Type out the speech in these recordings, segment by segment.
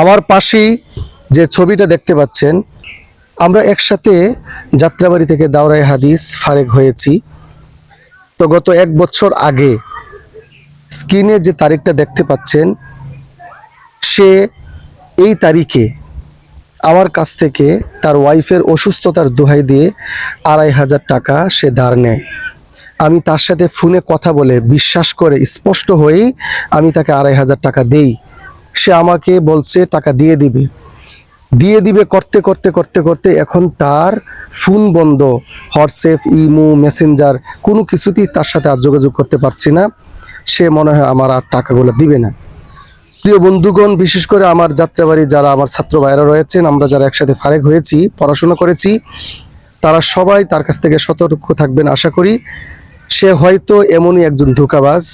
আমার পাশেই যে ছবিটা দেখতে পাচ্ছেন, আমরা একসাথে যাত্রাবাড়ি থেকে দাওরাই হাদিস ফারেক হয়েছি। তো গত এক বছর আগে স্ক্রিনে যে তারিখটা দেখতে পাচ্ছেন, সে এই তারিখে আমার কাছ থেকে তার ওয়াইফের অসুস্থতার দোহাই দিয়ে আড়াই হাজার টাকা সে ধার নেয়। আমি তার সাথে ফোনে কথা বলে বিশ্বাস করে স্পষ্ট হয়েই আমি তাকে আড়াই হাজার টাকা দেই। সে আমাকে বলছে, টাকা দিয়ে দিবে। দিয়ে দিবে করতে করতে করতে করতে এখন তার ফোন বন্ধ, হোয়াটসঅ্যাপ, ইমো, মেসেঞ্জার, কোনো কিছুতেই তার সাথে আর যোগাযোগ করতে পারছি না। সে মনে হয় আমার আর টাকাগুলো দিবে না। প্রিয় বন্ধুগণ, বিশেষ করে আমার যাত্রাবাড়ি যারা আমার ছাত্র ভাইরা রয়েছেন, আমরা যারা একসাথে ফারেক হয়েছি, পড়াশোনা করেছি, তারা সবাই তার কাছ থেকে সতর্ক থাকবেন আশা করি। সে হয়তো এমনই একজন ধোকাবাজ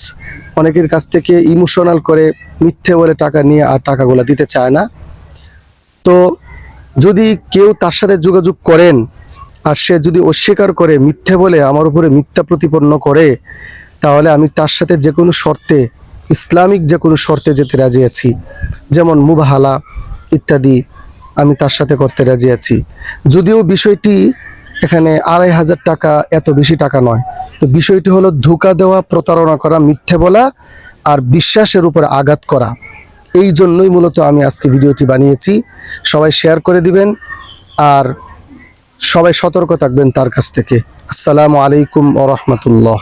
অনেকের কাছ থেকে ইমোশনাল করে মিথ্যে বলে টাকা নিয়ে আর টাকাগুলো দিতে চায় না। তো যদি কেউ তার সাথে যোগাযোগ করেন আর সে যদি অস্বীকার করে, মিথ্যে বলে, আমার উপরে মিথ্যা প্রতিপন্ন করে, তাহলে আমি তার সাথে যে কোনো শর্তে, ইসলামিক যে কোনো শর্তে যেতে রাজি আছি। যেমন মুবাহালা ইত্যাদি আমি তার সাথে করতে রাজি আছি। যদিও বিষয়টি এখানে আড়াই হাজার টাকা এত বেশি টাকা নয়। তো বিষয়টি হলো ধোকা দেওয়া, প্রতারণা করা, মিথ্যে বলা আর বিশ্বাসের উপর আঘাত করা। এই জন্যই মূলত আমি আজকে ভিডিওটি বানিয়েছি। সবাই শেয়ার করে দিবেন আর সবাই সতর্ক থাকবেন তার কাছ থেকে। আসসালামু আলাইকুম ও রহমতুল্লাহ।